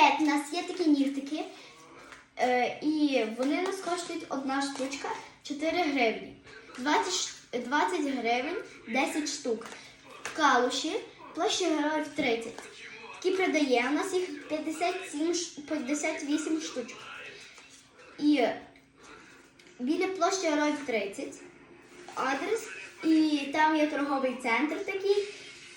Привіт! У нас є такі нігтики. Е, і вони нас коштують одна штучка 4 гривні. 20, 20 гривень 10 штук. Калуші, площа героїв 30. Такі продає. У нас їх 57, 58 штучок. І біля площі героїв 30 адрес, і там є торговий центр такий,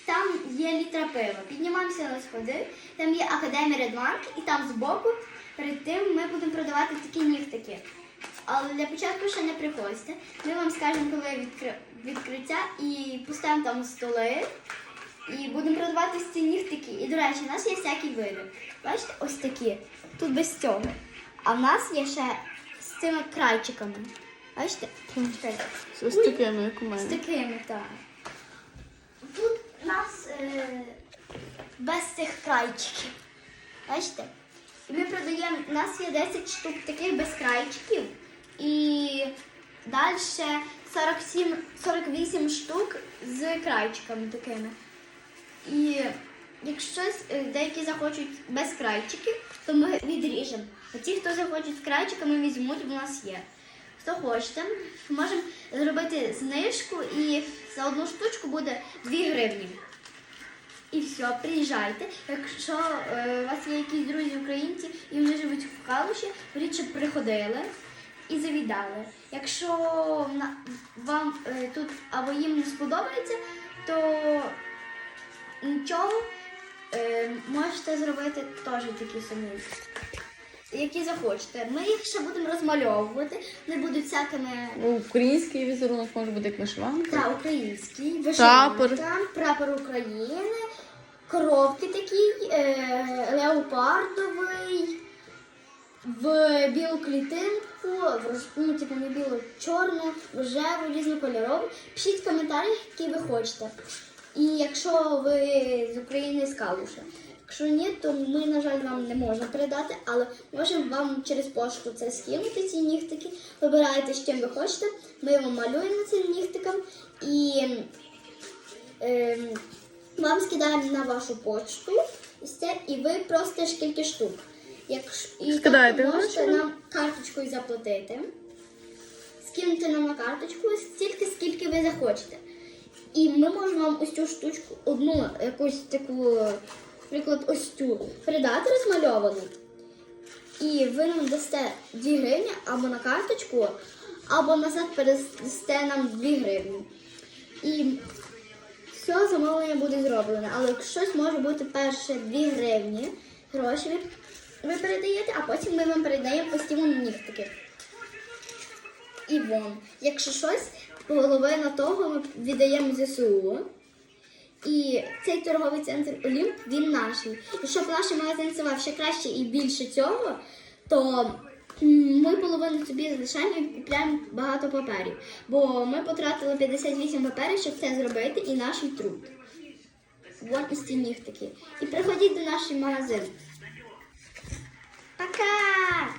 там є літра пива. Піднімаємося на сходи, там є академія Редмарк, і там збоку перед тим ми будемо продавати такі нігтики. Але для початку ще не приходьте. Ми вам скажемо, коли відкри... відкриття, і поставимо там столи. І будемо продавати ці нігтики. І, до речі, у нас є всякі види. Бачите, ось такі. Тут без цього. А в нас є ще з цими крайчиками. Бачите? Ось такими, як у З такими, так. Тут нас е, без цих крайчиків. Бачите? І ми продаємо, у нас є 10 штук таких без крайчиків. І далі 47, 48 штук з крайчиками такими. І якщо е, деякі захочуть без крайчиків, то ми відріжемо. А ті, хто захочуть з крайчиками, візьмуть, бо у нас є. Хто хочете, можемо зробити знижку і за одну штучку буде 2 гривні. І все, приїжджайте. Якщо е, у вас є якісь друзі українці і вони живуть в Калуші, щоб приходили і завідали. Якщо на- вам е, тут або їм не сподобається, то нічого е, можете зробити теж такі самі. Які захочете. Ми їх ще будемо розмальовувати. Вони будуть всякими Ну, Український візерунок може бути як вишиванка. та український, вишиванка, прапор України, коробки такі, е, леопардовий, в білу клітинку, в рож- ну, типу не білу, чорну, рожеву, різнокольорову. Пишіть в коментарях, які ви хочете. І якщо ви з України з Калуша. Якщо ні, то ми, на жаль, вам не можемо передати, але можемо вам через пошту це скинути, ці нігтики. Вибираєте, з чим ви хочете. Ми вам малюємо цим нігтиком і ем, вам скидаємо на вашу почту і все, і ви просто скільки штук. Якщо, і Скидаєте тобто можете гроші? нам карточкою заплатити, скинути нам на карточку стільки, скільки ви захочете. І ми можемо вам ось цю штучку, одну якусь таку, наприклад, ось цю передати розмальовану. І ви нам дасте 2 гривні або на карточку, або назад передасте нам 2 гривні. І все замовлення буде зроблене. Але щось може бути перше 2 гривні, гроші ви, ви передаєте, а потім ми вам передаємо постійно нігтики. І вон. Якщо щось, половина того ми віддаємо ЗСУ. І цей торговий центр Олімп він наш. І щоб наш магазин ставав ще краще і більше цього, то ми половину собі залишаємо і купляємо багато паперів. Бо ми потратили 58 паперів, щоб це зробити, і наш труд. Вон із ці нігтики. І приходіть до нашого магазину. Пока!